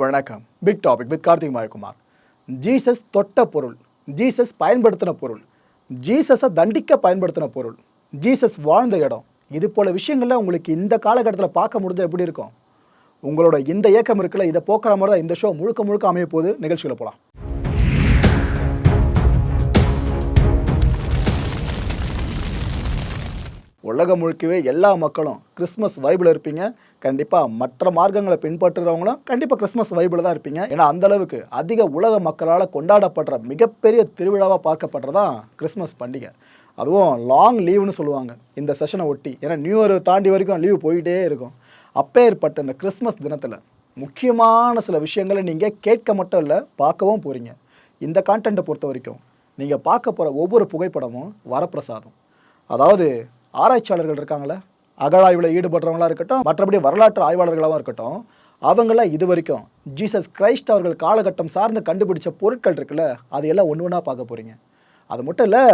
வணக்கம். Big topic with Karthik Mayakumar. Jesus தொட்ட பொருள் ஜீசஸ் பயன்படுத்தின பொருள் ஜீசஸை தண்டிக்க பயன்படுத்தின பொருள் ஜீசஸ் வாழ்ந்த இடம். இது போல விஷயங்கள்ல உங்களுக்கு இந்த காலகட்டத்தில் பார்க்க முடிஞ்சால் எப்படி இருக்கும்? உங்களோட இந்த ஏக்கம் இருக்குல்ல இதை போக்குற மாதிரி தான் இந்த ஷோ முழுக்க முழுக்க அமைய போது நிகழ்ச்சியில் போகலாம் உலகம் முழுக்கவே எல்லா மக்களும் கிறிஸ்மஸ் வைபில் இருப்பீங்க. கண்டிப்பாக மற்ற மார்க்கங்களை பின்பற்றுறவங்களும் கண்டிப்பாக கிறிஸ்மஸ் வைபில் தான் இருப்பீங்க. ஏன்னா அந்தளவுக்கு அதிக உலக மக்களால் கொண்டாடப்படுற மிகப்பெரிய திருவிழாவாக பார்க்கப்படுறதான் கிறிஸ்மஸ் பண்டிகை. அதுவும் லாங் லீவுன்னு சொல்லுவாங்க. இந்த செஷனை ஒட்டி. ஏன்னா நியூ இயர் தாண்டி வரைக்கும் லீவு போயிட்டே இருக்கும். அப்பேற்பட்ட இந்த கிறிஸ்மஸ் தினத்தில் முக்கியமான சில விஷயங்களை நீங்கள் கேட்க மட்டும் இல்லை பார்க்கவும் போகிறீங்க இந்த கான்டென்ட்டை பொறுத்த வரைக்கும் நீங்கள் பார்க்க போகிற ஒவ்வொரு புகைப்படமும் வரப்பிரசாதம். அதாவது ஆராய்ச்சியாளர்கள் இருக்காங்களே அகழாய்வில் ஈடுபடுறவங்களா இருக்கட்டும் மற்றபடி வரலாற்று ஆய்வாளர்களாகவும் இருக்கட்டும் அவங்களாம் இது வரைக்கும் ஜீசஸ் கிரைஸ்ட் அவர்கள் காலகட்டம் சார்ந்து கண்டுபிடிச்ச பொருட்கள் இருக்குல்ல அது எல்லாம் ஒன்று ஒன்றா பார்க்க போகிறீங்க அது மட்டும் இல்லை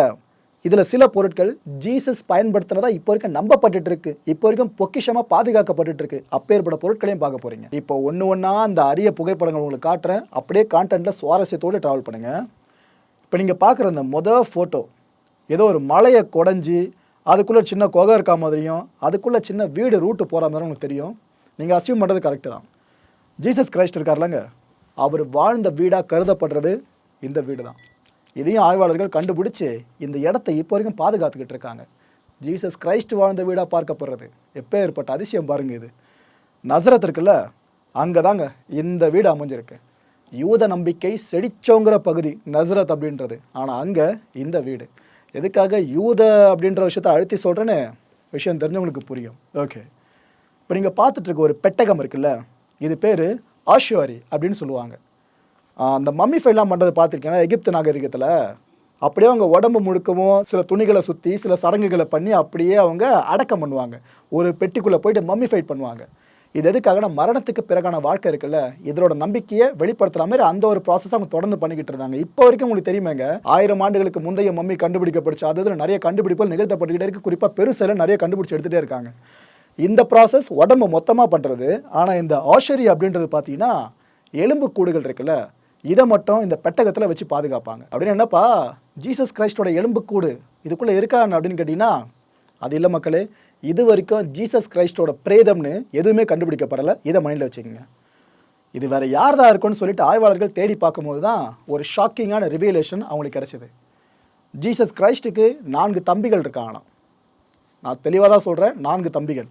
இதில் சில பொருட்கள் ஜீசஸ் பயன்படுத்தினதா இப்போ வரைக்கும் நம்பப்பட்டு இருக்கு. இப்போ வரைக்கும் பொக்கிஷமாக பாதுகாக்கப்பட்டு இருக்கு. அப்பேற்பட்ட பொருட்களையும் பார்க்க போகிறீங்க இப்போ ஒன்று ஒன்றா அந்த அரிய புகைப்படங்கள் உங்களுக்கு காட்டுறேன். அப்படியே கான்டென்ட்டில் சுவாரஸ்யத்தோடு ட்ராவல் பண்ணுங்கள் இப்போ நீங்கள் பார்க்குற அந்த மொதல் ஃபோட்டோ ஏதோ ஒரு மலையை குடஞ்சி அதுக்குள்ளே சின்ன குகை இருக்கா மாதிரியும் அதுக்குள்ளே சின்ன வீடு ரூட்டு போகிற மாதிரி உங்களுக்கு தெரியும். நீங்கள் அசியூம் பண்ணுறது கரெக்டு தான். ஜீசஸ் கிரைஸ்ட் இருக்கார்லங்க அவர் வாழ்ந்த வீடாக கருதப்படுறது இந்த வீடு தான் இதையும் ஆய்வாளர்கள் கண்டுபிடிச்சி இந்த இடத்த இப்போ வரைக்கும் பாதுகாத்துக்கிட்டு இருக்காங்க. ஜீசஸ் கிரைஸ்ட் வாழ்ந்த வீடாக பார்க்கப்படுறது. எப்போ ஏற்பட்ட அதிசயம் பாருங்கள் இது. நசரத் இருக்குல்ல அங்கே தாங்க இந்த வீடு அமைஞ்சிருக்கு. யூத நம்பிக்கை செடிச்சோங்கிற பகுதி நசரத் அப்படின்றது. ஆனால் அங்கே இந்த வீடு. எதுக்காக யூத அப்படின்ற விஷயத்த அழுத்தி சொல்கிறேன்னு விஷயம் தெரிஞ்சவங்களுக்கு புரியும். ஓகே இப்போ நீங்கள் பார்த்துட்டு இருக்க ஒரு பெட்டகம் இருக்குல்ல இது பேர் ஆஷ்வாரி அப்படின்னு சொல்லுவாங்க. அந்த மம்மி ஃபைலாம் பண்ணுறது பார்த்துருக்கீங்கன்னா எகிப்து நாகரிகத்தில்? அப்படியே அவங்க உடம்பு முழுக்கவும் சில துணிகளை சுற்றி சில சடங்குகளை பண்ணி அப்படியே அவங்க அடக்கம் பண்ணுவாங்க. ஒரு பெட்டிக்குள்ளே போயிட்டு மம்மி ஃபைட் பண்ணுவாங்க. இது எதுக்காகனா மரணத்துக்கு பிறகான வாழ்க்கை இருக்குல்ல? இதோட நம்பிக்கையை வெளிப்படுத்துற மாதிரி அந்த ஒரு ப்ராசஸ் அவங்க தொடர்ந்து பண்ணிக்கிட்டு இருந்தாங்க. இப்போ வரைக்கும் உங்களுக்கு தெரியுமாங்க? ஆயிரம் ஆண்டுகளுக்கு முந்தைய மம்மி கண்டுபிடிக்கப்படுச்சு அது நிறைய கண்டுபிடிப்புகள் நிகழ்த்தப்பட்டுக்கிட்டே இருக்கு. குறிப்பாக பெருசில் நிறைய கண்டுபிடிச்சு எடுத்துகிட்டே இருக்காங்க. இந்த ப்ராசஸ் உடம்பு மொத்தமாக பண்ணுறது ஆனால் இந்த ஆஷரி அப்படின்றது பார்த்தீங்கன்னா எலும்பு கூடுகள் இருக்குல்ல? இதை மட்டும் இந்த பெட்டகத்தில் வச்சு பாதுகாப்பாங்க. அப்படின்னு என்னப்பா? ஜீசஸ் கிரைஸ்டோட எலும்புக்கூடு. இதுக்குள்ளே இருக்கான்னு அப்படின்னு கேட்டிங்கன்னா அது இல்லை மக்களே. இது வரைக்கும் ஜீசஸ் கிரைஸ்டோட பிரேதம்னு எதுவுமே கண்டுபிடிக்கப்படலை. இதை மைண்டில் வச்சுக்கோங்க. இது வேறு யார் தான் இருக்குன்னு சொல்லிட்டு ஆய்வாளர்கள் தேடி பார்க்கும்போது தான் ஒரு ஷாக்கிங்கான ரிவியலேஷன் அவங்களுக்கு கிடச்சிது. ஜீசஸ் கிரைஸ்ட்டுக்கு நான்கு தம்பிகள் இருக்காங்களாம். நான் தெளிவாக தான் சொல்கிறேன் நான்கு தம்பிகள்.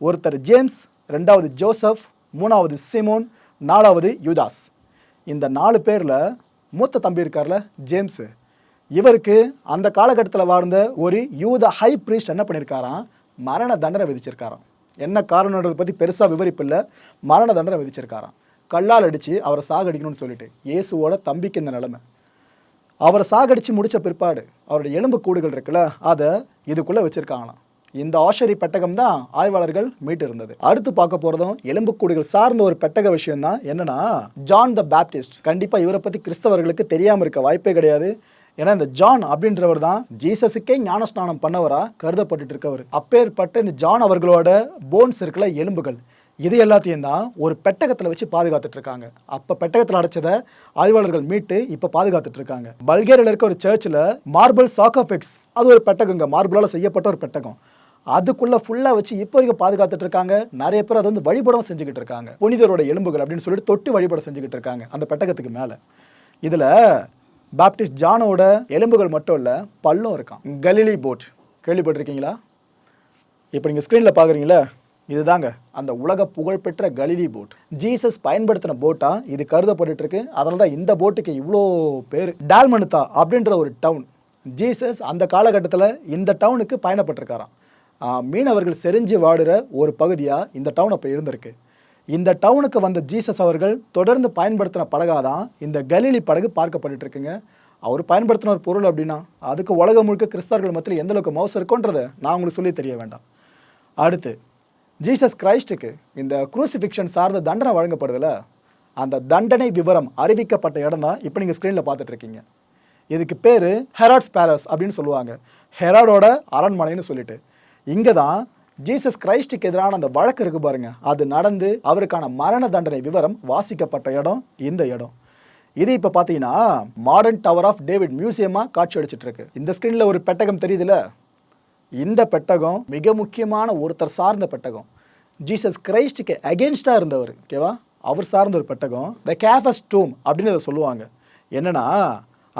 ஒருத்தர் ஜேம்ஸ் ரெண்டாவது ஜோசப் மூணாவது சிமோன் நாலாவது யூதாஸ் இந்த நாலு பேரில் மூத்த தம்பி இருக்கார்ல ஜேம்ஸு இவருக்கு அந்த காலகட்டத்தில் வாழ்ந்த ஒரு யூத ஹை பிரீஸ்ட் என்ன பண்ணியிருக்காராம் மரண தண்டனை விதிச்சிருக்காராம். என்ன காரணன்றதை பற்றி பெருசாக விவரிப்பில்லை. மரண தண்டனை விதிச்சிருக்காராம். கல்லால் அடித்து அவரை சாகடிக்கணும்னு சொல்லிட்டு இயேசுவோட தம்பிக்கு இந்த நிலமை. அவரை சாகடித்து முடித்த பிற்பாடு அவருடைய எலும்பு கூடுகள் இருக்குல்ல அதை இதுக்குள்ளே வச்சுருக்காங்களாம். இந்த ஆஷரி பெட்டகம் தான் ஆய்வாளர்கள் மீட்டு இருந்தது அடுத்து பார்க்க போறதும் எலும்புக்கூடுகள் சார்ந்த ஒரு பெட்டக விஷயம் தான் என்னன்னா ஜான் த பேப்டிஸ்ட் கண்டிப்பாக இவரை பற்றி கிறிஸ்தவர்களுக்கு தெரியாமல் இருக்க வாய்ப்பே கிடையாது. ஏன்னா இந்த ஜான் அப்படின்றவர் தான் ஜீசஸுக்கே ஞானஸ்நானம் பண்ணவரா கருதப்பட்டு இருக்கவர் அப்பேற்பட்ட இந்த ஜான் அவர்களோட போன்ஸ் இருக்கிற எலும்புகள். இது எல்லாத்தையும் தான் ஒரு பெட்டகத்தில் வச்சு பாதுகாத்துட்டு இருக்காங்க அப்போ பெட்டகத்தில் அடைச்சதை ஆய்வாளர்கள் மீட்டு இப்போ பாதுகாத்துட்டு இருக்காங்க பல்கேரியில் இருக்க ஒரு சர்ச்சில் மார்பிள் சாக்கோஃபிக்ஸ் அது ஒரு பெட்டகங்க. மார்பிளால் செய்யப்பட்ட ஒரு பெட்டகம். அதுக்குள்ளே ஃபுல்லாக வச்சு இப்போ வரைக்கும் பாதுகாத்துட்டு இருக்காங்க நிறைய பேர் அதை வந்து வழிபடம் செஞ்சுக்கிட்டு இருக்காங்க புனிதரோட எலும்புகள் அப்படின்னு சொல்லிட்டு தொட்டு வழிபடம் செஞ்சுக்கிட்டு இருக்காங்க அந்த பெட்டகத்துக்கு மேலே. இதில் பாப்டிஸ்ட் ஜானோட எலும்புகள் மட்டும் இல்லை பல்லும் இருக்கான் கலிலி போட் கேள்விப்பட்டிருக்கீங்களா? இப்போ நீங்கள் ஸ்க்ரீனில் பார்க்குறீங்களா இதுதாங்க. அந்த உலக புகழ்பெற்ற கலிலி போட். ஜீசஸ் பயன்படுத்தின போட்டா இது கருதப்பட்டு இருக்கு அதனால தான் இந்த போட்டுக்கு இவ்வளோ பேர். டால்மனுத்தா அப்படின்ற ஒரு டவுன் ஜீசஸ் அந்த காலகட்டத்தில் இந்த டவுனுக்கு பயணப்பட்டிருக்காராம். மீனவர்கள் செறிஞ்சு வாடுற ஒரு பகுதியாக இந்த டவுன் அப்போ இருந்திருக்கு. இந்த டவுனுக்கு வந்த ஜீசஸ் அவர்கள் தொடர்ந்து பயன்படுத்தின படகாக தான் இந்த கலிலி படகு பார்க்கப்பட்டு இருக்குங்க அவர் பயன்படுத்தின ஒரு பொருள் அப்படின்னா அதுக்கு உலகம் முழுக்க கிறிஸ்தவர்கள் மத்தியில் எந்த அளவுக்கு மவுஸ் இருக்குன்றதை நான் உங்களுக்கு சொல்லி தெரிய வேண்டாம். அடுத்து ஜீசஸ் கிரைஸ்டுக்கு இந்த குரூசிஃபிக்ஷன் சார்ந்த தண்டனை வழங்கப்படுதில்ல அந்த தண்டனை விவரம் அறிவிக்கப்பட்ட இடம் தான் இப்போ நீங்கள் ஸ்க்ரீனில் பார்த்துட்ருக்கீங்க. இதுக்கு பேர் ஹெராட்ஸ் பேலஸ் அப்படின்னு சொல்லுவாங்க. ஹெராடோட அரண்மனைன்னு சொல்லிட்டு. இங்கே தான் ஜீசஸ் கிரைஸ்டுக்கு எதிரான அந்த வழக்கு இருக்கு பாருங்க. அது நடந்து அவருக்கான மரண தண்டனை விவரம் வாசிக்கப்பட்ட இடம் இந்த இடம். இது இப்போ பார்த்தீங்கன்னா மாடர்ன் டவர் ஆஃப் டேவிட் மியூசியமாக காட்சி அளிச்சிட்டு இருக்கு இந்த ஸ்க்ரீனில் ஒரு பெட்டகம் தெரியுதுல? இந்த பெட்டகம் மிக முக்கியமான ஒருத்தர் சார்ந்த பெட்டகம். ஜீசஸ் கிரைஸ்டுக்கு அகேன்ஸ்டாக இருந்தவர் ஓகேவா அவர் சார்ந்த ஒரு பெட்டகம் த கேஃபஸ் டூம் அப்படின்னு அதை சொல்லுவாங்க. என்னன்னா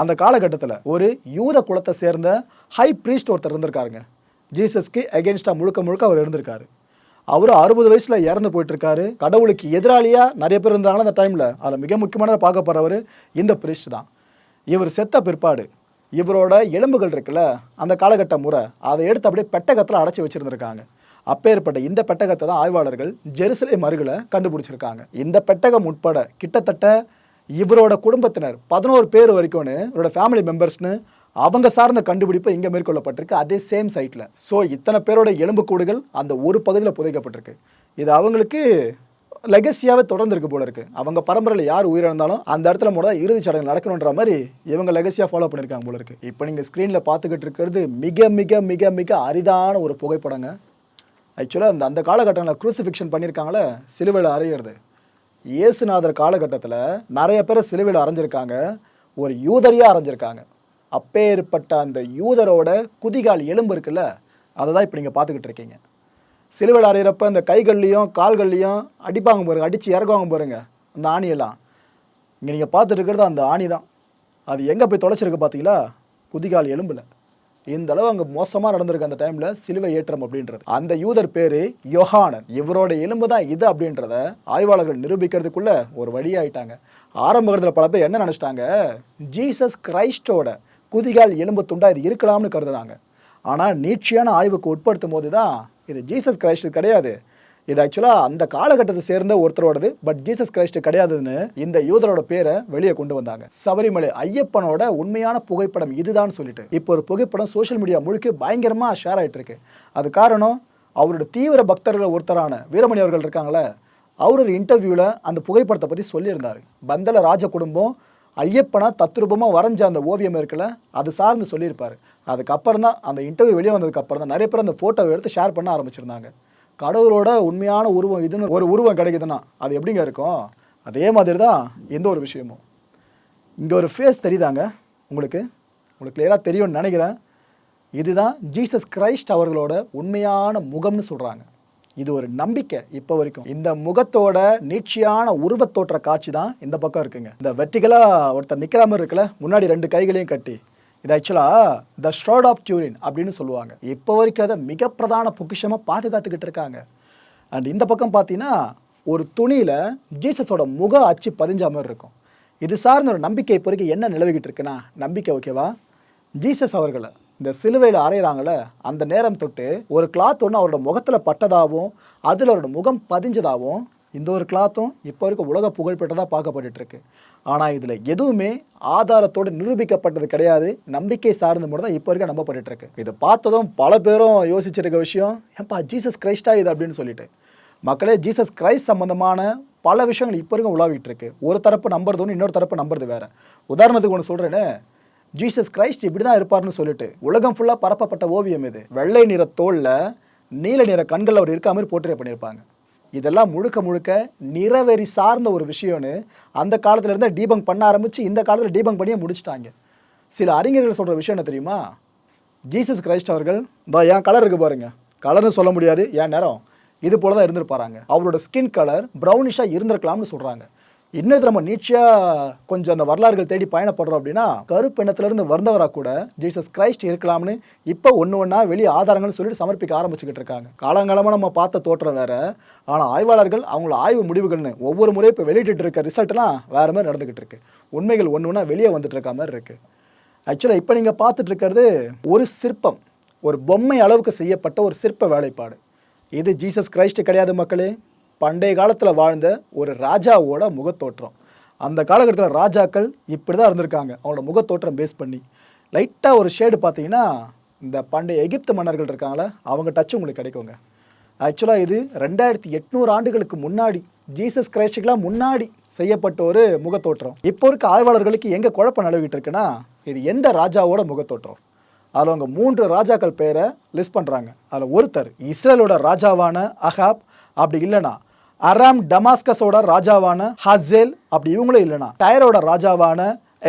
அந்த காலகட்டத்தில் ஒரு யூத குலத்தை சேர்ந்த ஹை ப்ரீஸ்ட் ஒருத்தர் இருந்திருக்காருங்க. ஜீசஸ்க்கு அகேன்ஸ்டாக முழுக்க முழுக்க அவர் இருந்திருக்காரு. அவர் அறுபது வயசில் இறந்து போயிட்டுருக்காரு. கடவுளுக்கு எதிராளியாக நிறைய பேர் இருந்தாங்க அந்த டைமில் அதில் மிக முக்கியமானதை பார்க்க போகிறவர் இந்த பிரிஸ்ட் தான். இவர் செத்த பிற்பாடு இவரோட எலும்புகள் இருக்குல்ல அந்த காலகட்ட முறை அதை எடுத்து அப்படியே பெட்டகத்தில் அடைச்சி வச்சுருந்துருக்காங்க. அப்பேற்பட்ட இந்த பெட்டகத்தை தான் ஆய்வாளர்கள் ஜெருசலேம் அருகில் கண்டுபிடிச்சிருக்காங்க. இந்த பெட்டகம் உட்பட கிட்டத்தட்ட இவரோட குடும்பத்தினர் பதினோரு பேர் வரைக்கும்னு இவரோட ஃபேமிலி மெம்பர்ஸ்னு அவங்க சார்ந்த கண்டுபிடிப்பு இங்கே மேற்கொள்ளப்பட்டிருக்கு. அதே சேம் சைட்டில் ஸோ இத்தனை பேரோட எலும்புக்கூடுகள் அந்த ஒரு பகுதியில் புதைக்கப்பட்டிருக்கு. இது அவங்களுக்கு லெகசியாகவே தொடர்ந்து இருக்கு போல இருக்கு. அவங்க பரம்பரையில் யார் உயிரிழந்தாலும் அந்த இடத்துல முதல்ல இறுதிச் சடங்கு நடக்கணுன்ற மாதிரி இவங்க லெகசியாக ஃபாலோ பண்ணியிருக்காங்க போல இருக்கு. இப்போ நீங்கள் ஸ்க்ரீனில் பார்த்துக்கிட்டு இருக்கிறது மிக மிக மிக மிக அரிதான ஒரு புகைப்படங்க. ஆக்சுவலாக அந்த அந்த காலகட்டங்களில் குரூசிஃபிக்ஷன் பண்ணியிருக்காங்களே சிலுவையில் அறையிறது இயேசுநாதர் காலகட்டத்தில் நிறைய பேர் சிலுவையில் அரைஞ்சிருக்காங்க. ஒரு யூதரியாக அரைஞ்சிருக்காங்க. அப்பேற்பட்ட அந்த யூதரோட குதிகால் எலும்பு இருக்குல்ல அதை தான் இப்போ நீங்கள் பார்த்துக்கிட்டு இருக்கீங்க. சிலுவையில் அறையிறப்ப இந்த கைகள்லையும் கால்கள்லையும் அடிப்பாங்க பாருங்க அடித்து இறக்குவாங்க பாருங்க அந்த ஆணியெல்லாம். இங்கே நீங்கள் பார்த்துட்டு இருக்கிறது அந்த ஆணி தான் அது எங்கே போய் தொலைச்சிருக்கு பார்த்தீங்களா குதிகால் எலும்பில். இந்த அளவு அங்கே மோசமாக நடந்திருக்கு அந்த டைமில் சிலுவை ஏற்றம் அப்படின்றது. அந்த யூதர் பேர் யோகானன். இவரோட எலும்பு தான் இது அப்படின்றத ஆய்வாளர்கள் நிரூபிக்கிறதுக்குள்ளே ஒரு வழியாயிட்டாங்க. ஆரம்பத்தில் பல பேர் என்ன நினச்சிட்டாங்க? ஜீசஸ் கிரைஸ்டோட குதிகால் எலும்பு துண்டா இது இருக்கலாம்னு கருதுனாங்க ஆனால் நீட்சியான ஆய்வுக்கு உட்படுத்தும் போது தான் இது ஜீசஸ் கிரைஸ்ட் கிடையாது. இது ஆக்சுவலாக அந்த காலகட்டத்தை சேர்ந்த ஒருத்தரோடது பட் ஜீசஸ் கிரைஸ்ட் கிடையாதுன்னு இந்த யூதரோட பேரை வெளியே கொண்டு வந்தாங்க. சபரிமலை ஐயப்பனோட உண்மையான புகைப்படம் இதுதான் சொல்லிட்டு. இப்போ ஒரு புகைப்படம் சோஷியல் மீடியா முழுக்க பயங்கரமாக ஷேர் ஆகிட்டு இருக்கு. அது காரணம் அவரோட தீவிர பக்தர்கள் ஒருத்தரான வீரமணி அவர்கள் இருக்காங்களே அவர் ஒரு இன்டர்வியூவில் அந்த புகைப்படத்தை பற்றி சொல்லியிருந்தார். பந்தல ராஜ குடும்பம் ஐயப்பனா தத்ரூபமாக வரைஞ்ச அந்த ஓவியம் இருக்குல்ல அது சார்ந்து சொல்லியிருப்பார். அதுக்கப்புறம் தான் அந்த இன்டர்வியூ வெளியே வந்ததுக்கப்புறம் தான் நிறைய பேர் அந்த ஃபோட்டோவை எடுத்து ஷேர் பண்ண ஆரம்பிச்சிருந்தாங்க. கடவுளோட உண்மையான உருவம் இதுன்னு ஒரு உருவம் கிடைக்குதுன்னா அது எப்படிங்க இருக்கும்? அதே மாதிரி தான் எந்த ஒரு விஷயமும். இங்கே ஒரு ஃபேஸ் தெரியுதாங்க உங்களுக்கு? உங்களுக்கு கிளியராக தெரியும்னு நினைக்கிறேன். இதுதான் ஜீசஸ் கிரைஸ்ட் அவர்களோட உண்மையான முகம்னு சொல்கிறாங்க இது ஒரு நம்பிக்கை இப்போ வரைக்கும். இந்த முகத்தோட நீட்சியான உருவத்தோற்ற காட்சி தான் இந்த பக்கம் இருக்குங்க. இந்த வெர்டிகலாக ஒருத்தர் நிற்கிற மாதிரி இருக்குல்ல முன்னாடி ரெண்டு கைகளையும் கட்டி. இது ஆக்சுவலாக த ஸ்ட்ராட் ஆஃப் டியூரின் அப்படின்னு சொல்லுவாங்க. இப்போ வரைக்கும் அதை மிக பிரதான பொக்கிஷமாக பாதுகாத்துக்கிட்டு இருக்காங்க. அண்ட் இந்த பக்கம் பார்த்தீங்கன்னா ஒரு துணியில் ஜீசஸோட முக அச்சு பதிஞ்ச மாதிரி இருக்கும். இது சார்ந்த ஒரு நம்பிக்கை இப்போ வரைக்கும் என்ன நிலவிக்கிட்டு இருக்குன்னா நம்பிக்கை ஓகேவா ஜீசஸ் அவர்களை இந்த சிலுவையில் அரைகிறாங்கள அந்த நேரம் தொட்டு ஒரு கிளாத் ஒன்று அவரோட முகத்தில் பட்டதாகவும் அதில் அவரோட முகம் பதிஞ்சதாகவும் இந்த ஒரு கிளாத்தும் இப்போ வரைக்கும் உலக புகழ்பெற்றதாக பார்க்கப்பட்டுருக்கு. ஆனால் இதில் எதுவுமே ஆதாரத்தோடு நிரூபிக்கப்பட்டது கிடையாது. நம்பிக்கை சார்ந்த மட்டும் தான் இப்போ வரைக்கும் நம்பப்பட்டுருக்கு இதை பார்த்ததும் பல பேரும் யோசிச்சிருக்க விஷயம் ஏப்பா ஜீசஸ் கிரைஸ்டா இது? அப்படின்னு சொல்லிட்டு. மக்களே ஜீசஸ் கிரைஸ்ட் சம்மந்தமான பல விஷயங்கள் இப்போ வரைக்கும் உலாவிட்டு இருக்கு ஒரு தரப்பு நம்புறது ஒன்று இன்னொரு தரப்பு நம்புறது வேறு. உதாரணத்துக்கு ஒன்று சொல்கிறேன்னு ஜீசஸ் கிரைஸ்ட் இப்படி தான் இருப்பார்னு சொல்லிட்டு உலகம் ஃபுல்லாக பரப்பப்பட்ட ஓவியம் இது. வெள்ளை நிற தோல்ல நீல நிற கண்கள் அவர் இருக்க மாதிரி போர்ட்ரே பண்ணியிருப்பாங்க. இதெல்லாம் முழுக்க முழுக்க நிறவெறி சார்ந்த ஒரு விஷயம்னு அந்த காலத்துல இருந்தே பண்ண ஆரம்பிச்சு இந்த காலத்தில் டீபங் பண்ணியே முடிச்சிட்டாங்க. சில அறிஞர்கள் சொல்கிற விஷயம் என்ன தெரியுமா? ஜீசஸ் கிரைஸ்ட் அவர்கள் இந்த என் கலர் இருக்கு பாருங்க. கலர்னு சொல்ல முடியாது. என் நேரம் இது போல தான் இருந்திருப்பாராங்க. அவரோட ஸ்கின் கலர் ப்ரௌனிஷாக இருந்திருக்கலாம்னு சொல்கிறாங்க இன்னும் இது நம்ம நீட்சியாக கொஞ்சம் அந்த வரலாறுகள் தேடி பயணப்படுறோம் அப்படின்னா கருப்பெண்ணத்திலிருந்து வந்தவராக கூட ஜீசஸ் கிரைஸ்ட் இருக்கலாம்னு இப்போ ஒன்று ஒன்றா வெளி ஆதாரங்கள்னு சொல்லிட்டு சமர்ப்பிக்க ஆரம்பிச்சுக்கிட்டு இருக்காங்க. காலங்காலமாக நம்ம பார்த்த தோற்றம் வேற. ஆனால் ஆய்வாளர்கள் அவங்கள ஆய்வு முடிவுகள்னு ஒவ்வொரு முறையும் இப்போ வெளியிட்டு இருக்க ரிசல்ட்லாம் வேற மாதிரி நடந்துக்கிட்டு இருக்கு. உண்மைகள் ஒன்று ஒன்றா வெளியே வந்துட்டு இருக்க மாதிரி இருக்கு. ஆக்சுவலாக இப்போ நீங்கள் பார்த்துட்டு இருக்கிறது ஒரு சிற்பம் ஒரு பொம்மை அளவுக்கு செய்யப்பட்ட ஒரு சிற்ப வேலைப்பாடு. இது ஜீசஸ் கிரைஸ்ட் கிடையாது மக்களே. பண்டைய காலத்தில் வாழ்ந்த ஒரு ராஜாவோட முகத்தோற்றம். அந்த காலகட்டத்தில் ராஜாக்கள் இப்படி தான் இருந்திருக்காங்க. அவங்களோட முகத்தோற்றம் பேஸ் பண்ணி. லைட்டாக ஒரு ஷேடு பார்த்தீங்கன்னா இந்த பண்டைய எகிப்து மன்னர்கள் இருக்காங்களே அவங்க டச் உங்களுக்கு கிடைக்குங்க. ஆக்சுவலாக இது ரெண்டாயிரத்தி எட்நூறு ஆண்டுகளுக்கு முன்னாடி ஜீசஸ் கிரைஸ்டுக்கெலாம் முன்னாடி செய்யப்பட்ட ஒரு முகத்தோற்றம். இப்போ இருக்க ஆய்வாளர்களுக்கு எங்கே குழப்பம் நிலவிட்டு இருக்குன்னா இது எந்த ராஜாவோட முகத்தோற்றம்? அதில் அவங்க மூன்று ராஜாக்கள் பேரை லிஸ்ட் பண்ணுறாங்க அதில் ஒருத்தர் இஸ்ரேலோட ராஜாவான அஹாப் அப்படி இல்லைனா அராம் டமாஸ்கஸோட ராஜாவான ஹசேல் அப்படி இவங்களும் இல்லைனா. டயரோட ராஜாவான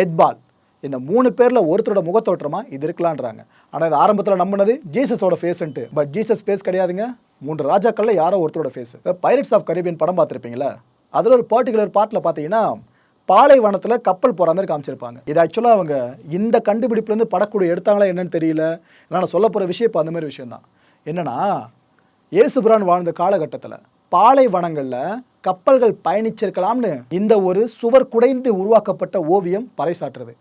எத்பால். இந்த மூணு பேரில் ஒருத்தரோட முகத்தோற்றமா இது இருக்கலான்றாங்க. ஆனால் இது ஆரம்பத்தில் நம்பினது ஜீசஸோட ஃபேஸ்ன்ட்டு பட் ஜீசஸ் ஃபேஸ் கிடையாதுங்க. மூன்று ராஜாக்களில் யாரோ ஒருத்தரோட ஃபேஸ் பைரட்ஸ் ஆஃப் கரீபியன் படம் பார்த்துருப்பீங்களா அதில் ஒரு பர்டிகுலர் பார்ட்டில் பார்த்தீங்கன்னா பாலைவனத்தில் கப்பல் போகிற மாதிரி காமிச்சிருப்பாங்க. இது ஆக்சுவலாக அவங்க இந்த கண்டுபிடிப்புலேருந்து படக்கூடிய எடுத்தாங்களா என்னன்னு தெரியல. நான் சொல்ல போகிற விஷயம் இப்போ அந்த மாதிரி விஷயம் தான் என்னன்னா வாழ்ந்த காலகட்டத்தில் பாலைவனங்களில் கப்பல்கள் பயணிச்சிருக்கலாம்னு இந்த ஒரு சுவர் குடைந்து உருவாக்கப்பட்ட ஓவியம் பறைசாற்றுறது.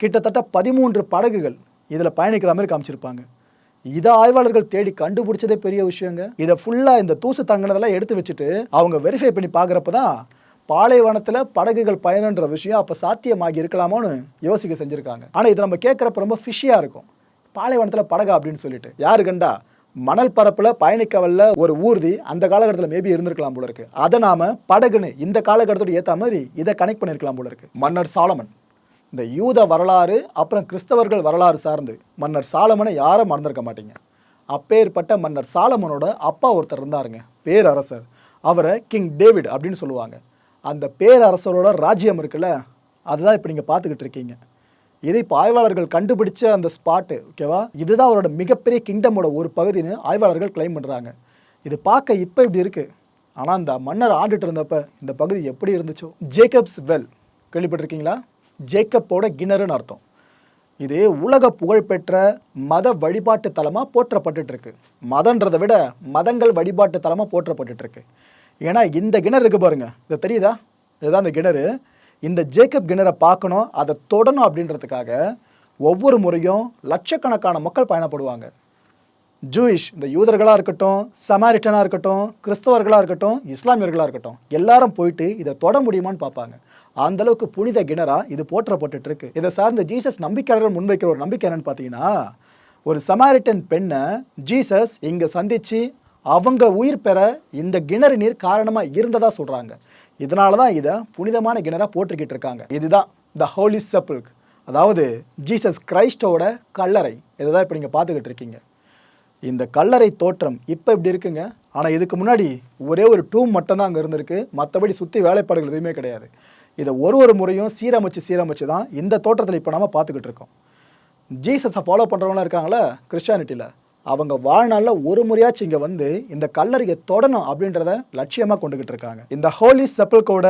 கிட்டத்தட்ட பதிமூன்று படகுகள் இதில் பயணிக்கிற மாதிரி காமிச்சிருப்பாங்க. இதை ஆய்வாளர்கள் தேடி கண்டுபிடிச்சதே பெரிய விஷயங்க. இதை ஃபுல்லாக இந்த தூசு தங்கினதெல்லாம் எடுத்து வச்சுட்டு அவங்க வெரிஃபை பண்ணி பார்க்குறப்ப தான் பாலைவனத்தில் படகுகள் பயணன்ற விஷயம் அப்போ சாத்தியமாகி இருக்கலாமோன்னு யோசிக்க செஞ்சுருக்காங்க. ஆனால் இது நம்ம கேட்குறப்ப ரொம்ப ஃபிஷியாக இருக்கும். பாலைவனத்தில் படகா அப்படின்னு சொல்லிட்டு. யாரு கண்டா? மணல் பரப்பில் பயணிக்கவல்ல ஒரு ஊர்தி அந்த காலகட்டத்தில் மேபி இருந்திருக்கலாம் போல இருக்கு. அதை நாம படகுன்னு இந்த காலகட்டத்தோட ஏற்ற மாதிரி இதை கனெக்ட் பண்ணியிருக்கலாம் போல இருக்கு. மன்னர் சாலமன். இந்த யூத வரலாறு அப்புறம் கிறிஸ்தவர்கள் வரலாறு சார்ந்து மன்னர் சாலமனை யாரும் மறந்துருக்க மாட்டீங்க. அப்பேற்பட்ட மன்னர் சாலமனோட அப்பா ஒருத்தர் இருந்தாருங்க. பேரரசர். அவரை கிங் டேவிட் அப்படின்னு சொல்லுவாங்க. அந்த பேரரசரோட ராஜ்யம் இருக்குல்ல அதுதான் இப்போ நீங்கள் பார்த்துக்கிட்டு இருக்கீங்க. இதை இப்போ ஆய்வாளர்கள் கண்டுபிடிச்ச அந்த ஸ்பாட்டு ஓகேவா இதுதான் அவரோட மிகப்பெரிய கிங்டமோட ஒரு பகுதின்னு ஆய்வாளர்கள் கிளைம் பண்ணுறாங்க இது பார்க்க இப்போ இப்படி இருக்குது ஆனால் அந்த மன்னர் ஆண்டுட்டு இருந்தப்ப இந்த பகுதி எப்படி இருந்துச்சோ? ஜேக்கப்ஸ் வெல் கேள்விப்பட்டிருக்கீங்களா? ஜேக்கப்போட கிணறுன்னு அர்த்தம். இது உலக புகழ்பெற்ற மத வழிபாட்டு தலமாக போற்றப்பட்டுருக்கு இருக்கு மதன்றதை விட மதங்கள் வழிபாட்டு தலமாக போற்றப்பட்டுருக்கு இருக்கு ஏன்னா இந்த கிணறு இருக்குது பாருங்கள் இது தெரியுதா? இதுதான் இந்த கிணறு. இந்த ஜேக்கப் கிணரை பார்க்கணும் அதை தொடணும் அப்படின்றதுக்காக ஒவ்வொரு முறையும் லட்சக்கணக்கான மக்கள் பயணப்படுவாங்க. ஜூயிஷ் இந்த யூதர்களாக இருக்கட்டும் சமாரிட்டனாக இருக்கட்டும் கிறிஸ்தவர்களாக இருக்கட்டும் இஸ்லாமியர்களாக இருக்கட்டும் எல்லாரும் போயிட்டு இதை தொட முடியுமான்னு பார்ப்பாங்க. அந்தளவுக்கு புனித கிணறா இது போற்றப்பட்டுட்டு இருக்கு இதை சார்ந்த ஜீசஸ் நம்பிக்கையாளர்கள் முன்வைக்கிற ஒரு நம்பிக்கை என்னன்னு பார்த்தீங்கன்னா ஒரு சமாரிட்டன் பெண்ணை ஜீசஸ் இங்கே சந்தித்து அவங்க உயிர் பெற இந்த கிணறு நீர் காரணமாக இருந்ததாக சொல்கிறாங்க இதனால தான் இதை புனிதமான கிணறாக போட்டுக்கிட்டு இருக்காங்க இதுதான் த ஹோலி செப்பிள்க் அதாவது ஜீசஸ் கிரைஸ்டோட கல்லறை. இதை தான் இப்போ நீங்கள் பார்த்துக்கிட்டு இருக்கீங்க இந்த கல்லறை தோற்றம் இப்போ இப்படி இருக்குங்க. ஆனால் இதுக்கு முன்னாடி ஒரே ஒரு டூம் மட்டும்தான் அங்கே இருந்திருக்கு. மற்றபடி சுற்றி வேலைப்பாடுகள் எதுவுமே கிடையாது. இதை ஒரு ஒரு முறையும் சீரமைச்சு சீரமைச்சு தான் இந்த தோற்றத்தில் இப்போ நம்ம பார்த்துக்கிட்டு இருக்கோம் ஜீசஸை ஃபாலோ பண்ணுறவங்களாம் இருக்காங்களா? கிறிஸ்டியானிட்டியில் அவங்க வாழ்நாளில் ஒரு முறையாச்சும் இங்கே வந்து இந்த கல்லறையை தொடணும் அப்படின்றத லட்சியமாக கொண்டுகிட்டு இருக்காங்க. இந்த ஹோலி செப்பல்கோட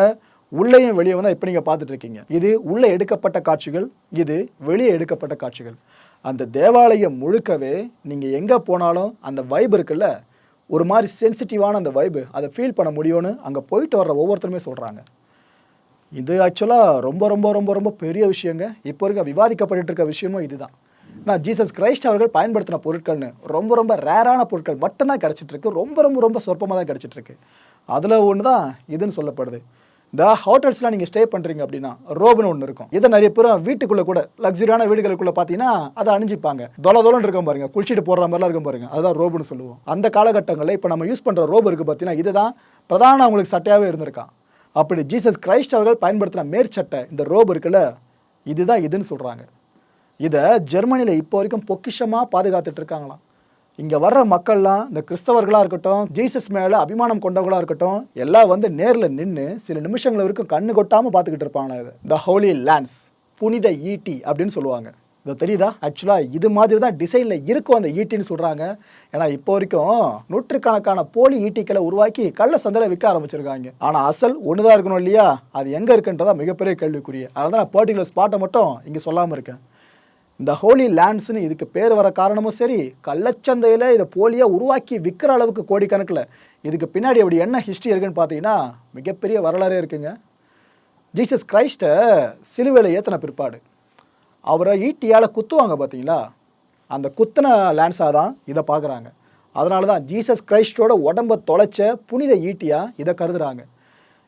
உள்ளேயும் வெளியே வந்து இப்போ நீங்கள் பார்த்துட்டு இருக்கீங்க. இது உள்ளே எடுக்கப்பட்ட காட்சிகள் இது வெளியே எடுக்கப்பட்ட காட்சிகள். அந்த தேவாலயம் முழுக்கவே நீங்கள் எங்கே போனாலும் அந்த வைப் இருக்குல்ல? ஒரு மாதிரி சென்சிட்டிவான அந்த வைபு அதை ஃபீல் பண்ண முடியும்னு அங்கே போயிட்டு வர்ற ஒவ்வொருத்தருமே சொல்கிறாங்க இது ஆக்சுவலாக ரொம்ப ரொம்ப ரொம்ப ரொம்ப பெரிய விஷயங்க. இப்போ இருக்க விவாதிக்கப்பட்டு இருக்க விஷயமும் இதுதான். நான் ஜீசஸ் கிரைஸ்ட் அவர்கள் பயன்படுத்தின பொருட்கள்னு ரொம்ப ரொம்ப ரேரான பொருட்கள் மட்டும்தான் கிடச்சிட்ருக்கு. ரொம்ப ரொம்ப ரொம்ப சொற்பமாக தான் கிடச்சிட்ருக்கு. அதில் ஒன்று தான் இதுன்னு சொல்லப்படுது. இந்த ஹோட்டல்ஸ்லாம் நீங்கள் ஸ்டே பண்ணுறீங்க அப்படின்னா ரோபுன்னு ஒன்று இருக்கும். இதை நிறைய பேர் வீட்டுக்குள்ளே கூட லக்ஸரியான வீடுகளுக்குள்ளே பார்த்தீங்கன்னா அதை அணிஞ்சிப்பாங்க. தொலை தொலைன்னு இருக்கும் பாருங்க. குளிச்சுட்டு போடுற மாதிரிலாம் இருக்கும் பாருங்க. அதுதான் ரோபுன்னு சொல்லுவோம். அந்த காலகட்டங்களில் இப்போ நம்ம யூஸ் பண்ணுற ரோபு இருக்குது பார்த்தீங்கன்னா இதுதான் பிரதான அவங்களுக்கு சட்டையாகவே இருந்திருக்கான். அப்படி ஜீசஸ் கிரைஸ்ட் அவர்கள் பயன்படுத்தின மேற்சட்டை இந்த ரோபு இருக்குல்ல இதுதான் இதுன்னு சொல்கிறாங்க இதை ஜெர்மனியில் இப்போ வரைக்கும் பொக்கிஷமாக பாதுகாத்துட்டு இருக்காங்களாம். இங்கே வர்ற மக்கள்லாம் இந்த கிறிஸ்தவர்களாக இருக்கட்டும் ஜீசஸ் மேலே அபிமானம் கொண்டவங்களாக இருக்கட்டும் எல்லாம் வந்து நேரில் நின்று சில நிமிஷங்கள் வரைக்கும் கண்ணு கொட்டாமல் பார்த்துக்கிட்டு இருப்பாங்க இது. த ஹோலி லேண்ட்ஸ் புனித ஈட்டி அப்படின்னு சொல்லுவாங்க. இது தெரியுதா? ஆக்சுவலாக இது மாதிரி தான் டிசைனில் இருக்கும் அந்த ஈட்டின்னு சொல்கிறாங்க ஏன்னா இப்போ வரைக்கும் நூற்றுக்கணக்கான போலி ஈட்டிக்களை உருவாக்கி கள்ள சந்தையில் விற்க ஆரம்பிச்சிருக்காங்க. ஆனால் அசல் ஒன்று தான் இருக்கணும் இல்லையா? அது எங்கே இருக்குன்றதான் மிகப்பெரிய கேள்விக்குரிய அதனால் தான் நான் பர்டிகுலர் ஸ்பாட்டை மட்டும் இங்கே சொல்லாமல் இருக்கேன். இந்த ஹோலி லேண்ட்ஸ்னு இதுக்கு பேர் வர காரணமும் சரி கள்ளச்சந்தையில் இதை போலியாக உருவாக்கி விற்கிற அளவுக்கு கோடிக்கணக்கில். இதுக்கு பின்னாடி அப்படி என்ன ஹிஸ்ட்ரி இருக்குன்னு பார்த்தீங்கன்னா மிகப்பெரிய வரலாறே இருக்குங்க. ஜீசஸ் கிரைஸ்ட்டை சிலுவையில் ஏற்றின பிற்பாடு. அவரை ஈட்டியால் குத்துவாங்க பார்த்தீங்களா? அந்த குத்தின லேண்ட்ஸாக தான் இதை பார்க்குறாங்க. அதனால தான் ஜீசஸ் கிரைஸ்டோட உடம்பை தொலைச்ச புனித ஈட்டியாக இதை கருதுறாங்க.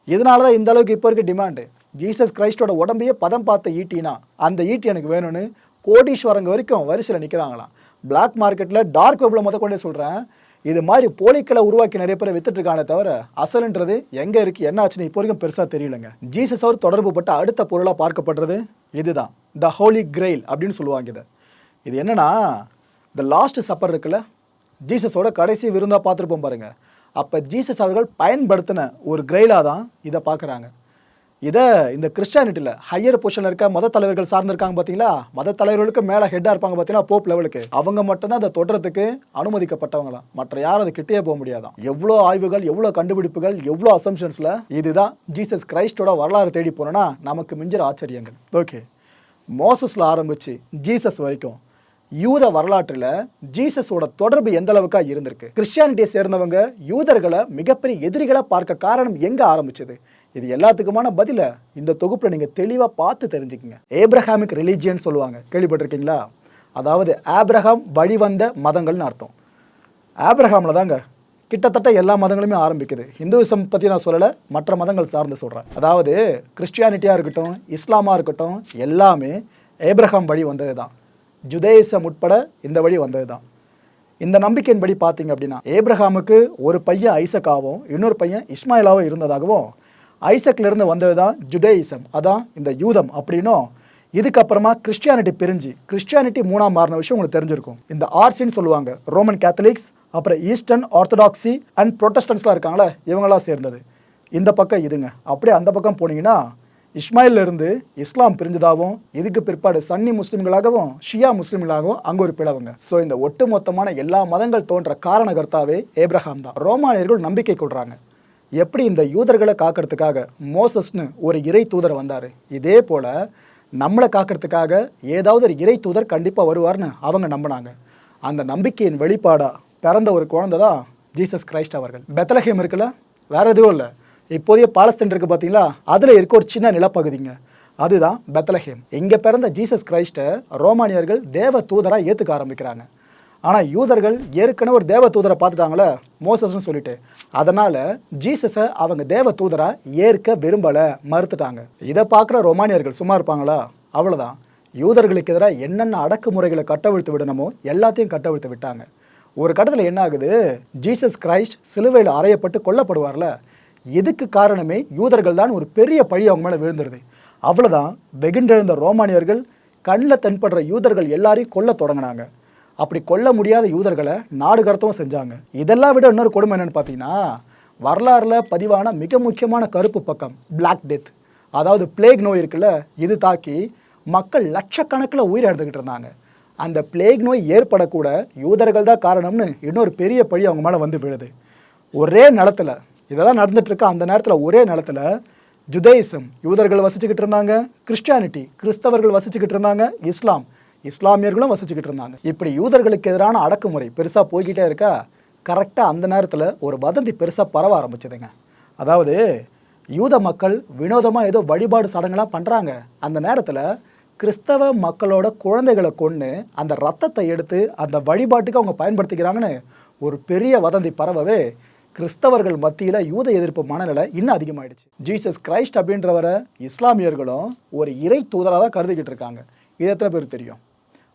இதனால தான் இந்த அளவுக்கு இப்போ இருக்க டிமாண்டு ஜீசஸ் கிரைஸ்டோட உடம்பையே பதம் பார்த்த ஈட்டினா அந்த ஈட்டி எனக்கு வேணும்னு கோடீஸ்வரங்க வரைக்கும் வரிசையில் நிற்கிறாங்களாம் பிளாக் மார்க்கெட்டில் டார்க் வெப்பில் மொத்த கொண்டே சொல்கிறேன் இது மாதிரி போலிக்களை உருவாக்கி நிறைய பேர் வித்துட்டுருக்கானே தவிர அசலுன்றது எங்கே இருக்குது என்ன ஆச்சுன்னு இப்போ வரைக்கும் பெருசாக தெரியலங்க. ஜீசஸ் அவர் தொடர்பு பட்ட அடுத்த பொருளாக பார்க்கப்படுறது இதுதான். த ஹோலி கிரெயில் அப்படின்னு சொல்லுவாங்க இதை. இது என்னென்னா இந்த லாஸ்ட் சப்பர் இருக்குல்ல ஜீசஸோட கடைசி விருந்தாக பார்த்துருப்போம் பாருங்கள் அப்போ ஜீசஸ் அவர்கள் பயன்படுத்தின ஒரு கிரெயிலாக தான் இதை பார்க்குறாங்க. இதை இந்த கிறிஸ்டியானிட்டியில் ஹையர் பொசிஷனில் இருக்க மத தலைவர்கள் சார்ந்திருக்காங்க பார்த்தீங்களா மத தலைவர்களுக்கு மேலே ஹெட்டாக இருப்பாங்க பார்த்தீங்கன்னா போப் லெவலுக்கு அவங்க மட்டும்தான் அதை தொடரத்துக்கு அனுமதிக்கப்பட்டவங்களாம் மற்ற யாரும் அது கிட்டே போக முடியாதான். எவ்வளோ ஆய்வுகள் எவ்வளோ கண்டுபிடிப்புகள் எவ்வளோ அசம்ஷன்ஸில் இதுதான் ஜீசஸ் கிரைஸ்டோட வரலாறு தேடி போனோன்னா நமக்கு மிஞ்சிற ஆச்சரியங்கள். ஓகே மோசஸில் ஆரம்பித்து ஜீசஸ் வரைக்கும். யூத வரலாற்றில் ஜீசஸோட தொடர்பு எந்த அளவுக்கா இருந்திருக்கு? கிறிஸ்டியானிட்டியை சேர்ந்தவங்க யூதர்களை மிகப்பெரிய எதிரிகளை பார்க்க காரணம் எங்கே ஆரம்பிச்சது? இது எல்லாத்துக்குமான பதில இந்த தொகுப்பில் நீங்கள் தெளிவாக பார்த்து தெரிஞ்சுக்கங்க. ஏப்ரஹாமிக் ரிலீஜியன் சொல்லுவாங்க. கேள்விப்பட்டிருக்கீங்களா? அதாவது ஆப்ரஹாம் வழிவந்த மதங்கள்னு அர்த்தம். ஆப்ரஹாமில் தாங்க கிட்டத்தட்ட எல்லா மதங்களுமே ஆரம்பிக்குது. ஹிந்துவிசம் பற்றி நான் சொல்லலை மற்ற மதங்கள் சார்ந்து சொல்கிறேன் அதாவது கிறிஸ்டியானிட்டியாக இருக்கட்டும் இஸ்லாமாக இருக்கட்டும் எல்லாமே ஏப்ரஹாம் வழி வந்தது தான் ஜுதேசம் உட்பட இந்த வழி வந்தது தான் இந்த நம்பிக்கையின்படி பார்த்தீங்க அப்படின்னா ஏப்ரஹாமுக்கு ஒரு பையன் ஐசக்காவும் இன்னொரு பையன் இஸ்மாயிலாவும் இருந்ததாகவும் ஐசக்லேருந்து வந்தது தான் ஜுடேயிசம். அதான் இந்த யூதம் அப்படின்னும் இதுக்கப்புறமா கிறிஸ்டியானிட்டி பிரிஞ்சு கிறிஸ்டியானிட்டி மூணாம் மாறின விஷயம் உங்களுக்கு தெரிஞ்சிருக்கும். இந்த ஆர்சின்னு சொல்லுவாங்க ரோமன் கேத்தலிக்ஸ் அப்புறம் ஈஸ்டர்ன் ஆர்த்தடாக்ஸி அண்ட் ப்ரொட்டஸ்டன்ஸ்லாம் இருக்காங்களே இவங்களாம் சேர்ந்தது. இந்த பக்கம் இதுங்க. அப்படியே அந்த பக்கம் போனீங்கன்னா இஸ்மாயிலிருந்து இஸ்லாம் பிரிஞ்சதாகவும் இதுக்கு பிற்பாடு சன்னி முஸ்லீம்களாகவும் ஷியா முஸ்லீம்களாகவும் அங்கே ஒரு பிளவுங்க. ஸோ இந்த ஒட்டுமொத்தமான எல்லா மதங்கள் தோன்ற காரணகர்த்தாவே ஏப்ரஹாம் தான். ரோமானியர்கள் நம்பிக்கை கொள்கிறாங்க எப்படி இந்த யூதர்களை காக்கிறதுக்காக மோசஸ்னு ஒரு இறை தூதர் வந்தார்? இதே போல் நம்மளை காக்கிறதுக்காக ஏதாவது ஒரு இறை தூதர் கண்டிப்பாக வருவார்னு அவங்க நம்பினாங்க. அந்த நம்பிக்கையின் வெளிப்பாடாக பிறந்த ஒரு குழந்தை தான் ஜீசஸ் கிரைஸ்ட் அவர்கள். பெத்தலஹேம் இருக்குல்ல? வேற எதுவும் இல்லை. இப்போதைய பாலஸ்தீன் இருக்குது பார்த்தீங்களா அதில் இருக்க ஒரு சின்ன நிலப்பகுதிங்க. அதுதான் பெத்தலஹேம் இங்கே பிறந்த ஜீசஸ் கிரைஸ்ட்டை ரோமானியர்கள் தேவ தூதராக ஏற்றுக்க ஆரம்பிக்கிறாங்க. ஆனால் யூதர்கள் ஏற்கனவே ஒரு தேவ தூதரை பார்த்துட்டாங்களே மோசஸ்னு சொல்லிட்டு. அதனால் ஜீசஸை அவங்க தேவ தூதராக ஏற்க விரும்பலை மறுத்துட்டாங்க. இதை பார்க்குற ரோமானியர்கள் சும்மா இருப்பாங்களா? அவ்வளோதான் யூதர்களுக்கு எதிராக என்னென்ன அடக்குமுறைகளை கட்டவிழ்த்து விடணுமோ எல்லாத்தையும் கட்டவிழ்த்து விட்டாங்க. ஒரு கட்டத்தில் என்ன ஆகுது? ஜீசஸ் கிரைஸ்ட் சிலுவையில் அறையப்பட்டு கொல்லப்படுவார்ல. இதுக்கு காரணமே யூதர்கள் தான் ஒரு பெரிய பழி அவங்க மேலே விழுந்துருது. அவ்வளோதான் வெகுண்டெழுந்த ரோமானியர்கள் கண்ணில் தென்படுற யூதர்கள் எல்லாரையும் கொல்ல தொடங்கினாங்க. அப்படி கொல்ல முடியாத யூதர்களை நாடு கடத்தவும் செஞ்சாங்க. இதெல்லாம் விட இன்னொரு கொடுமை என்னன்னு பார்த்தீங்கன்னா வரலாறுல பதிவான மிக முக்கியமான கருப்பு பக்கம் பிளாக் டெத் அதாவது பிளேக் நோய் இருக்குல்ல இது தாக்கி மக்கள் லட்சக்கணக்கில் உயிரிழந்துக்கிட்டு இருந்தாங்க. அந்த பிளேக் நோய் ஏற்படக்கூட யூதர்கள் தான் காரணம்னு இன்னொரு பெரிய பழி அவங்க மேலே வந்து விழுது. ஒரே நிலத்துல இதெல்லாம் நடந்துட்டு அந்த நேரத்தில் ஒரே நிலத்தில் ஜுதேயிசம் யூதர்கள் வசிச்சுக்கிட்டு இருந்தாங்க கிறிஸ்டியானிட்டி கிறிஸ்தவர்கள் வசிச்சுக்கிட்டு இருந்தாங்க இஸ்லாம் இஸ்லாமியர்களும் வசிச்சுக்கிட்டு இருந்தாங்க. இப்படி யூதர்களுக்கு எதிரான அடக்குமுறை பெருசாக போய்கிட்டே இருக்கா? கரெக்டாக அந்த நேரத்தில் ஒரு வதந்தி பெருசாக பரவ ஆரம்பிச்சதுங்க. அதாவது யூத மக்கள் வினோதமாக ஏதோ வழிபாடு சடங்குலாம் பண்ணுறாங்க அந்த நேரத்தில் கிறிஸ்தவ மக்களோட குழந்தைகளை கொன்று அந்த ரத்தத்தை எடுத்து அந்த வழிபாட்டுக்கு அவங்க பயன்படுத்திக்கிறாங்கன்னு ஒரு பெரிய வதந்தி பரவவே கிறிஸ்தவர்கள் மத்தியில் யூத எதிர்ப்பு மனநிலை இன்னும் அதிகமாயிடுச்சு. ஜீசஸ் கிரைஸ்ட் அப்படின்றவரை இஸ்லாமியர்களும் ஒரு இறை தூதராக தான் கருதிக்கிட்டு இருக்காங்க. இது எத்தனை பேர் தெரியும்?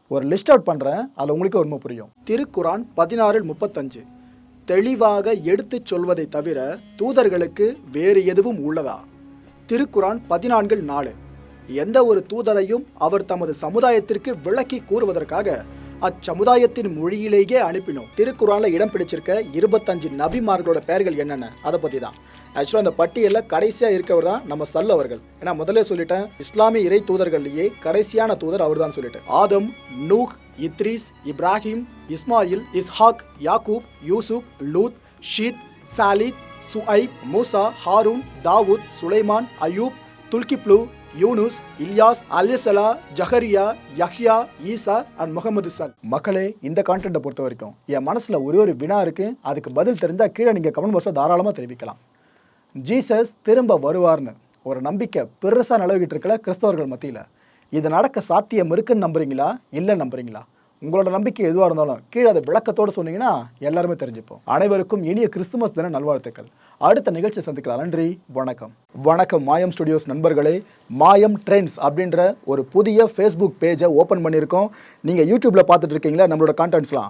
ஒரு லிஸ்ட் அவுட் பண்ணுறேன் அது உங்களுக்கு உண்மை புரியும். திருக்குரான் பதினாறில் முப்பத்தஞ்சு. தெளிவாக எடுத்துச் சொல்வதை தவிர தூதர்களுக்கு வேறு எதுவும் உள்ளதா? திருக்குரான் பதினான்கில் நாலு. எந்த ஒரு தூதரையும் அவர் தமது சமுதாயத்திற்கு விளக்கி கூறுவதற்காக அச்சமுதாயத்தின் மொழியிலேயே அனுப்பினோம். திருக்குறானில் இடம் பிடிச்சிருக்க இருபத்தஞ்சு நபிமார்களோட பெயர்கள் என்னென்ன? அதை பற்றி தான் ஆக்சுவலாக அந்த பட்டியலில் கடைசியாக இருக்கவர் தான் நம்ம சல் அவர்கள். ஏன்னா முதல்ல சொல்லிட்டேன் இஸ்லாமிய இறை தூதர்கள்லேயே கடைசியான தூதர் அவர் தான் சொல்லிட்டு. Adam nook Idris Ibrahim Ismail Ishaq Yaqub Yusuf Lud sheath Salih சுஐப் Musa Haroon Dawood Sulaiman Ayub Dhulkifl Yunus Ilyas அலிசலா ஜஹரியா Yahya Isha and Muhammad சல் மக்களே இந்த கான்டென்ட்டை பொறுத்த வரைக்கும் என் மனசில் ஒரே ஒரு வினா இருக்கு. அதுக்கு பதில் தெரிஞ்சால் கீழே நீங்கள் கமெண்ட் பாக்ஸில் தாராளமாக தெரிவிக்கலாம். ஜீசஸ் திரும்ப வருவார்னு ஒரு நம்பிக்கை பெருசாக நிலவிக்கிட்டு இருக்கல கிறிஸ்தவர்கள் மத்தியில். இது நடக்க சாத்தியம் இருக்குன்னு நம்புறீங்களா? இல்லை நம்புறீங்களா? உங்களோட நம்பிக்கை எதுவாக இருந்தாலும் கீழே அதை விளக்கத்தோடு சொன்னீங்கன்னா எல்லாருமே தெரிஞ்சுப்போம். அனைவருக்கும் இனிய கிறிஸ்துமஸ் தின நல்வாழ்த்துக்கள். அடுத்த நிகழ்ச்சி சந்திக்கலாம். நன்றி வணக்கம். வணக்கம் மாயம் ஸ்டுடியோஸ் நண்பர்களே. மாயம் ட்ரெண்ட்ஸ் அப்படின்ற ஒரு புதிய ஃபேஸ்புக் பேஜை ஓப்பன் பண்ணியிருக்கோம். நீங்கள் யூடியூப்பில் பார்த்துட்டு இருக்கீங்களா? நம்மளோட கான்டென்ட்ஸ்லாம்